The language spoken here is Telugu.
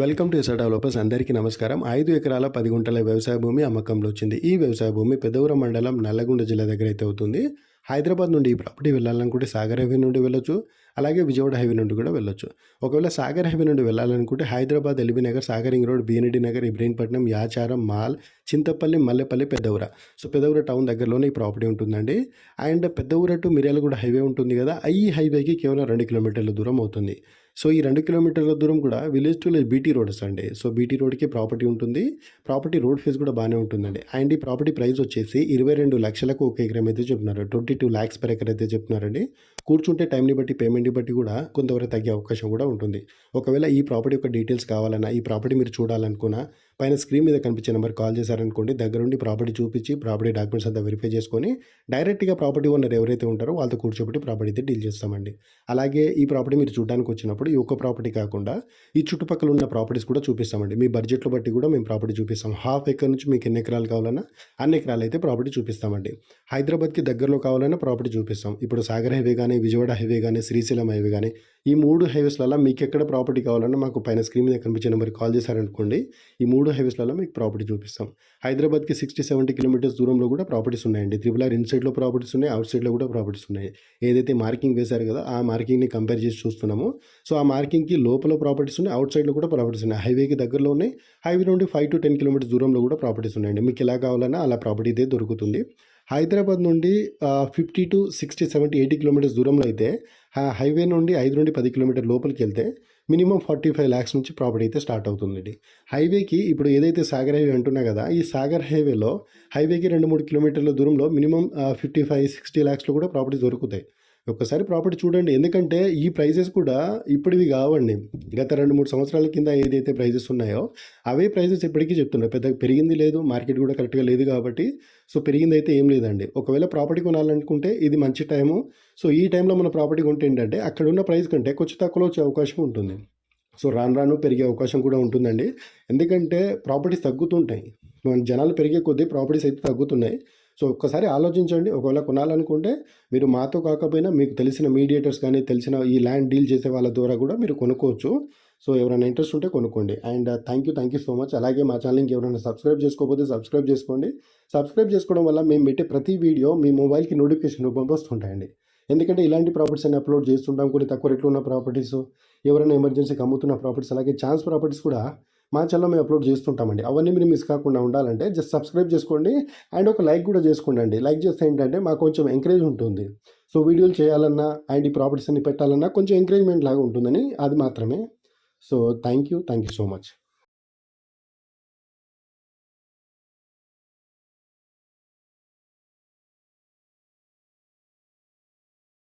Welcome to SR developers. అందరికీ నమస్కారం. ఐదు ఎకరాల పది గుంటల వ్యవసాయ భూమి అమ్మకంలో వచ్చింది. ఈ వ్యవసాయ భూమి పెదవరం మండలం నల్లగొండ జిల్లా దగ్గర అయితే అవుతుంది. హైదరాబాద్ నుండి ఈ ప్రాపర్టీ వెళ్ళాలనుకుంటే సాగర్ హైవే నుండి వెళ్ళొచ్చు. అలాగే విజయవాడ హైవే నుండి కూడా వెళ్ళొచ్చు. ఒకవేళ సాగర్ హైవే నుండి వెళ్ళాలనుకుంటే హైదరాబాద్ ఎల్బీ నగర్ సాగరింగ్ రోడ్ బీఎన్డి నగర్ ఇబ్రహీంపట్నం యాచారం మాల్ చింతపల్లి మల్లెపల్లి పెద్దవూర సో పెద్దవుర టౌన్ దగ్గరలోనే ఈ ప్రాపర్టీ ఉంటుందండి. And Peddavura to Miryalaguda highway ఉంటుంది కదా ఈ హైవేకి కేవలం రెండు కిలోమీటర్ల దూరం అవుతుంది. సో ఈ రెండు కిలోమీటర్ల దూరం కూడా village to village BT roads అండి. సో బీటీ రోడ్కి ప్రాపర్టీ ఉంటుంది. ప్రాపర్టీ రోడ్ ఫీజు కూడా బాగానే ఉంటుందండి. అండ్ ఈ ప్రాపర్టీ ప్రైస్ వచ్చేసి ఇరవై రెండు లక్షలకు ఒక ఎకరం అయితే చెప్తున్నారు. Twenty two lakhs per acre అయితే చెప్తున్నారండి. కూర్చుంటే టైంని బట్టి పేమెంట్ని బట్టి కూడా కొంతవరకు తగ్గే అవకాశం కూడా ఉంటుంది. ఒకవేళ ఈ ప్రాపర్టీ యొక్క డీటెయిల్స్ కావాలన్నా ఈ ప్రాపర్టీ మీరు చూడాలనుకున్నా పైన స్క్రీన్ మీద కనిపించే నెంబర్ కాల్ చేశారనుకోండి దగ్గరుండి ప్రాపర్టీ చూపించి ప్రాపర్టీ డాక్యుమెంట్స్ అంతా వెరిఫై చేసుకొని డైరెక్ట్గా ప్రాపర్టీ ఓనర్ ఎవరైతే ఉంటారో వాళ్ళతో కూర్చోబెట్టి ప్రాపర్టీ అయితే డీల్ చేస్తామండి. అలాగే ఈ ప్రాపర్టీ మీరు చూడడానికి వచ్చినప్పుడు ఈ ఒక్క ప్రాపర్టీ కాకుండా ఈ చుట్టుపక్కల ఉన్న ప్రాపర్టీస్ కూడా చూపిస్తామండి. మీ బడ్జెట్లో బట్టి కూడా మేము ప్రాపర్టీ చూపిస్తాం. హాఫ్ ఎకర్ నుంచి మీకు ఎన్ని ఎకరాలు కావాలన్నా అన్ని ఎకరాలు అయితే ప్రాపర్టీ చూపిస్తామండి. హైదరాబాద్కి దగ్గరలో కావాలన్నా ప్రాపర్టీ చూపిస్తాం. ఇప్పుడు సాగర్ హైవే కానీ విజయవాడ హైవే కానీ శ్రీశైలం హైవే కానీ ఈ మూడు హైవేస్లలో మీకు ఎక్కడ ప్రాపర్టీ కావాలన్నా మాకు పైన స్క్రీన్ మీద కనిపించే నెంబర్కి కాల్ చేశారనుకోండి. ఈ మూడు హైవేస్లలో మీకు ప్రాపర్టీ చూపిస్తాం. హైదరాబాద్కి సిక్స్టీ సెవెంటీ కిలోమీటర్స్ దూరంలో కూడా ప్రాపర్టీస్ ఉన్నాయండి. త్రిబుల్ ఆర్ ఇన్సైడ్లో ప్రాపర్టీస్ ఉన్నాయి. అవుట్ సైడ్లో కూడా ప్రాపర్టీస్ ఉన్నాయి. ఏదైతే మార్కింగ్ వేశారు కదా ఆ మార్కింగ్ని కంపేర్ చేసి చూస్తున్నాము. సో ఆ మార్కింగ్కి లోపల ప్రాపర్టీస్ ఉన్నాయి. అవుట్ సైడ్లో కూడా ప్రాపర్టీస్ ఉన్నాయి. హైవేకి దగ్గరలో ఉన్నాయి. హైవే నుండి ఫైవ్ టు టెన్ కిలోమీటర్స్ దూరంలో కూడా ప్రాపర్టీస్ ఉన్నాయండి. మీకు ఎలా కావాలన్నా అలా ప్రాపర్టీ అయితే దొరుకుతుంది. హైదరాబాద్ నుండి fifty to sixty seventy eighty kilometres దూరంలో అయితే హైవే నుండి ఐదు నుండి పది కిలోమీటర్ లోపలికి వెళ్తే మినిమం ఫార్టీ ఫైవ్ ల్యాక్స్ నుంచి ప్రాపర్టీ అయితే స్టార్ట్ అవుతుందండి. హైవేకి ఇప్పుడు ఏదైతే సాగర్ హైవే అంటున్నా కదా ఈ సాగర్ హైవేలో హైవేకి రెండు మూడు కిలోమీటర్ల దూరంలో మినిమం ఫిఫ్టీ ఫైవ్ సిక్స్టీ ల్యాక్స్లో కూడా ప్రాపర్టీ దొరుకుతాయి. ఒక్కసారి ప్రాపర్టీ చూడండి. ఎందుకంటే ఈ ప్రైజెస్ కూడా ఇప్పటివి కావండి. గత రెండు మూడు సంవత్సరాల కింద ఏదైతే ప్రైజెస్ ఉన్నాయో అవే ప్రైజెస్ ఇప్పటికీ చెప్తున్నాయి పెద్దగా పెరిగింది లేదు మార్కెట్ కూడా కరెక్ట్గా లేదు కాబట్టి సో పెరిగింది అయితే ఏం లేదండి. ఒకవేళ ప్రాపర్టీ కొనాలనుకుంటే ఇది మంచి టైము. సో ఈ టైంలో మన ప్రాపర్టీ కొంటే ఏంటంటే అక్కడ ఉన్న ప్రైస్ కంటే కొంచెం తక్కువలో వచ్చే అవకాశం ఉంటుంది. సో రాను రాను పెరిగే అవకాశం కూడా ఉంటుందండి. ఎందుకంటే ప్రాపర్టీస్ తగ్గుతుంటాయి. మన జనాలు పెరిగే కొద్దీ ప్రాపర్టీస్ అయితే తగ్గుతున్నాయి. సో ఒక్కసారి ఆలోచించండి. ఒకవేళ కొనాలనుకుంటే మీరు మాతో కాకపోయినా మీకు తెలిసిన మీడియేటర్స్ కానీ తెలిసిన ఈ ల్యాండ్ డీల్ చేసే వాళ్ళ ద్వారా కూడా మీరు కొనుక్కోవచ్చు. సో ఎవరైనా ఇంట్రెస్ట్ ఉంటే కొనుక్కోండి. And thank you thank you so much. అలాగే మా ఛానల్కి ఎవరైనా సబ్స్క్రైబ్ చేసుకోకపోతే సబ్స్క్రైబ్ చేసుకోండి. సబ్స్క్రైబ్ చేసుకోవడం వల్ల మేము పెట్టే ప్రతి వీడియో మీ మొబైల్కి నోటిఫికేషన్ రూపంలో వస్తుంటాయండి. ఎందుకంటే ఇలాంటి ప్రాపర్టీస్ అని అప్లోడ్ చేస్తుంటాం. కొన్ని తక్కువ రేట్లో ఉన్న ప్రాపర్టీస్ ఎవరైనా ఎమర్జెన్సీకి అమ్ముతున్న ప్రాపర్టీస్ అలాగే ఛాన్స్ ప్రాపర్టీస్ కూడా మా ఛానల్లో మేము అప్లోడ్ చేస్తుంటామండి. అవన్నీ మీరు మిస్ కాకుండా ఉండాలంటే జస్ట్ సబ్స్క్రైబ్ చేసుకోండి అండ్ ఒక లైక్ కూడా చేసుకోండి అండి లైక్ చేస్తే ఏంటంటే మాకు కొంచెం ఎంకరేజ్ ఉంటుంది. సో వీడియోలు చేయాలన్నా అండ్ ఈ ప్రాపర్టీస్ అన్ని పెట్టాలన్నా కొంచెం ఎంకరేజ్మెంట్ లాగా ఉంటుందని అది మాత్రమే. So thank you thank you so much